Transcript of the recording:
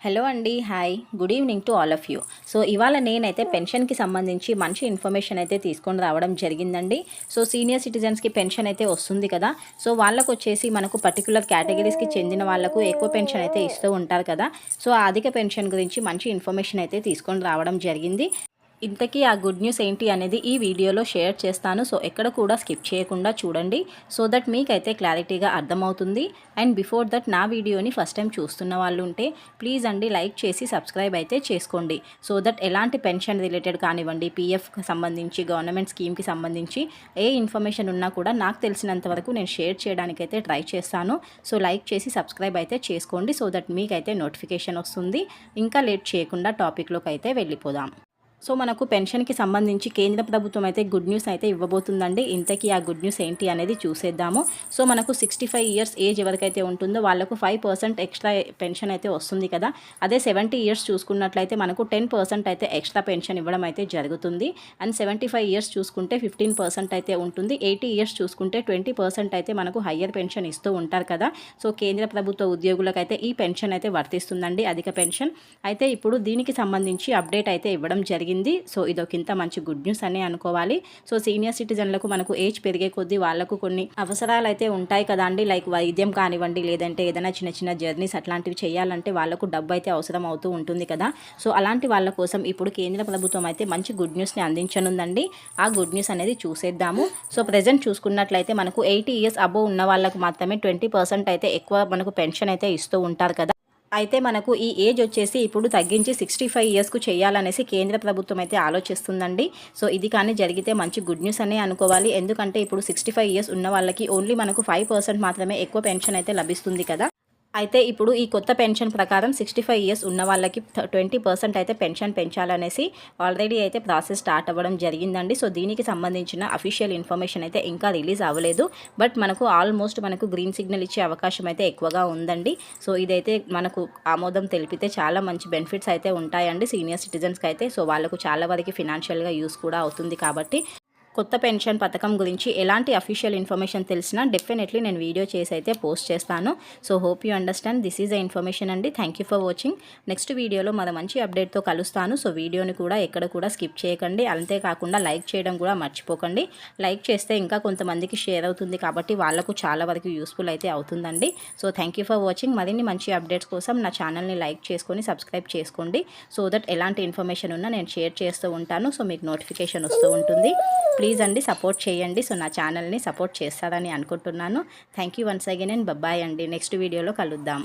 Hello అండి hi good evening to all of you so ఇవాళ నేనైతే పెన్షన్కి సంబంధించి మంచి ఇన్ఫర్మేషన్ అయితే తీసుకొని రావడం జరిగిందండి. సో సీనియర్ సిటిజన్స్కి పెన్షన్ అయితే వస్తుంది కదా. సో వాళ్ళకు వచ్చేసి మనకు పర్టికులర్ కేటగిరీస్కి చెందిన వాళ్ళకు ఎక్కువ పెన్షన్ అయితే ఇస్తూ ఉంటారు కదా. సో అధిక పెన్షన్ గురించి మంచి ఇన్ఫర్మేషన్ అయితే తీసుకొని రావడం జరిగింది. ఇంతకీ ఆ గుడ్ న్యూస్ ఏంటి అనేది ఈ వీడియోలో షేర్ చేస్తాను. సో ఎక్కడ కూడా స్కిప్ చేయకుండా చూడండి. సో దట్ మీకైతే క్లారిటీగా అర్థమవుతుంది. అండ్ బిఫోర్ దట్ నా వీడియోని ఫస్ట్ టైం చూస్తున్న వాళ్ళు ఉంటే ప్లీజ్ అండి లైక్ చేసి సబ్స్క్రైబ్ అయితే చేసుకోండి. సో దట్ ఎలాంటి పెన్షన్ రిలేటెడ్ కానివ్వండి పీఎఫ్కి సంబంధించి గవర్నమెంట్ స్కీమ్కి సంబంధించి ఏ ఇన్ఫర్మేషన్ ఉన్నా కూడా నాకు తెలిసినంత వరకు నేను షేర్ చేయడానికైతే ట్రై చేస్తాను. సో లైక్ చేసి సబ్స్క్రైబ్ అయితే చేసుకోండి. సో దట్ మీకైతే నోటిఫికేషన్ వస్తుంది. ఇంకా లేట్ చేయకుండా టాపిక్లోకి అయితే వెళ్ళిపోదాం. సో మనకు పెన్షన్కి సంబంధించి కేంద్ర ప్రభుత్వం అయితే గుడ్ న్యూస్ అయితే ఇవ్వబోతుందండి. ఇంతకీ ఆ గుడ్ న్యూస్ ఏంటి అనేది చూసేద్దాము. సో మనకు సిక్స్టీ ఫైవ్ ఇయర్స్ ఏజ్ ఎవరికైతే ఉంటుందో వాళ్ళకు ఫైవ్ పర్సెంట్ ఎక్స్ట్రా పెన్షన్ అయితే వస్తుంది కదా. అదే సెవెంటీ ఇయర్స్ చూసుకున్నట్లయితే మనకు టెన్ పర్సెంట్ అయితే ఎక్స్ట్రా పెన్షన్ ఇవ్వడం అయితే జరుగుతుంది. అండ్ సెవెంటీ ఫైవ్ ఇయర్స్ చూసుకుంటే ఫిఫ్టీన్ పర్సెంట్ అయితే ఉంటుంది. ఎయిటీ ఇయర్స్ చూసుకుంటే ట్వంటీ పర్సెంట్ అయితే మనకు హయ్యర్ పెన్షన్ ఇస్తూ ఉంటారు కదా. సో కేంద్ర ప్రభుత్వ ఉద్యోగులకైతే ఈ పెన్షన్ అయితే వర్తిస్తుందండి అధిక పెన్షన్. అయితే ఇప్పుడు దీనికి సంబంధించి అప్డేట్ అయితే ఇవ్వడం జరిగింది. జరిగింది. సో ఇదొకింత మంచి గుడ్ న్యూస్ అని అనుకోవాలి. సో సీనియర్ సిటిజన్లకు మనకు ఏజ్ పెరిగే కొద్దీ వాళ్ళకు కొన్ని అవసరాలు అయితే ఉంటాయి కదా అండి. లైక్ వైద్యం కానివ్వండి లేదంటే ఏదైనా చిన్న చిన్న జర్నీస్ అట్లాంటివి చేయాలంటే వాళ్ళకు డబ్బు అయితే అవసరం అవుతూ ఉంటుంది కదా. సో అలాంటి వాళ్ళ కోసం ఇప్పుడు కేంద్ర ప్రభుత్వం అయితే మంచి గుడ్ న్యూస్ని అందించనుందండి. ఆ గుడ్ న్యూస్ అనేది చూసేద్దాము. సో ప్రజెంట్ చూసుకున్నట్లయితే మనకు ఎయిటీ ఇయర్స్ అబోవ్ ఉన్న వాళ్ళకు మాత్రమే ట్వంటీ పర్సెంట్ అయితే ఎక్కువ మనకు పెన్షన్ అయితే ఇస్తూ ఉంటారు కదా. అయితే మనకు ఈ ఏజ్ వచ్చేసి ఇప్పుడు తగ్గించి సిక్స్టీ ఫైవ్ ఇయర్స్కు చేయాలనేసి కేంద్ర ప్రభుత్వం అయితే ఆలోచిస్తుందండి. సో ఇది కానీ జరిగితే మంచి గుడ్ న్యూస్ అనే అనుకోవాలి. ఎందుకంటే ఇప్పుడు సిక్స్టీ ఫైవ్ ఇయర్స్ ఉన్న వాళ్ళకి ఓన్లీ మనకు ఫైవ్ పర్సెంట్ మాత్రమే ఎక్కువ పెన్షన్ అయితే లభిస్తుంది కదా. అయితే ఇప్పుడు ఈ కొత్త పెన్షన్ ప్రకారం సిక్స్టీ ఫైవ్ ఇయర్స్ ఉన్న వాళ్ళకి ట్వంటీ పర్సెంట్ అయితే పెన్షన్ పెంచాలనేసి ఆల్రెడీ అయితే ప్రాసెస్ స్టార్ట్ అవ్వడం జరిగిందండి. సో దీనికి సంబంధించిన అఫీషియల్ ఇన్ఫర్మేషన్ అయితే ఇంకా రిలీజ్ అవ్వలేదు. బట్ మనకు ఆల్మోస్ట్ మనకు గ్రీన్ సిగ్నల్ ఇచ్చే అవకాశం అయితే ఎక్కువగా ఉందండి. సో ఇదైతే మనకు ఆమోదం తెలిపితే చాలా మంచి బెనిఫిట్స్ అయితే ఉంటాయండి సీనియర్ సిటిజన్స్కి అయితే. సో వాళ్ళకు చాలా వరకు ఫినాన్షియల్గా యూస్ కూడా అవుతుంది కాబట్టి కొత్త పెన్షన్ పథకం గురించి ఎలాంటి అఫీషియల్ ఇన్ఫర్మేషన్ తెలిసినా డెఫినెట్లీ నేను వీడియో చేసి అయితే పోస్ట్ చేస్తాను. So hope you understand this is a information అండి. థ్యాంక్ ఫర్ వాచింగ్ నెక్స్ట్ వీడియోలో మన మంచి అప్డేట్తో కలుస్తాను. సో వీడియోని కూడా ఎక్కడ కూడా స్కిప్ చేయకండి. అంతేకాకుండా లైక్ చేయడం కూడా మర్చిపోకండి. లైక్ చేస్తే ఇంకా కొంతమందికి షేర్ అవుతుంది కాబట్టి వాళ్ళకు చాలా వరకు యూస్ఫుల్ అయితే అవుతుందండి. సో థ్యాంక్ ఫర్ వాచింగ్ మరిన్ని మంచి అప్డేట్స్ కోసం నా ఛానల్ని లైక్ చేసుకొని సబ్స్క్రైబ్ చేసుకోండి. సో దట్ ఎలాంటి ఇన్ఫర్మేషన్ ఉన్నా నేను షేర్ చేస్తూ ఉంటాను. సో మీకు నోటిఫికేషన్ వస్తూ ఉంటుంది. ప్లీజ్ అండి సపోర్ట్ చేయండి. సో నా ఛానల్ని సపోర్ట్ చేస్తారని అనుకుంటున్నాను. Thank you once again and bye bye అండి. నెక్స్ట్ వీడియోలో కలుద్దాం.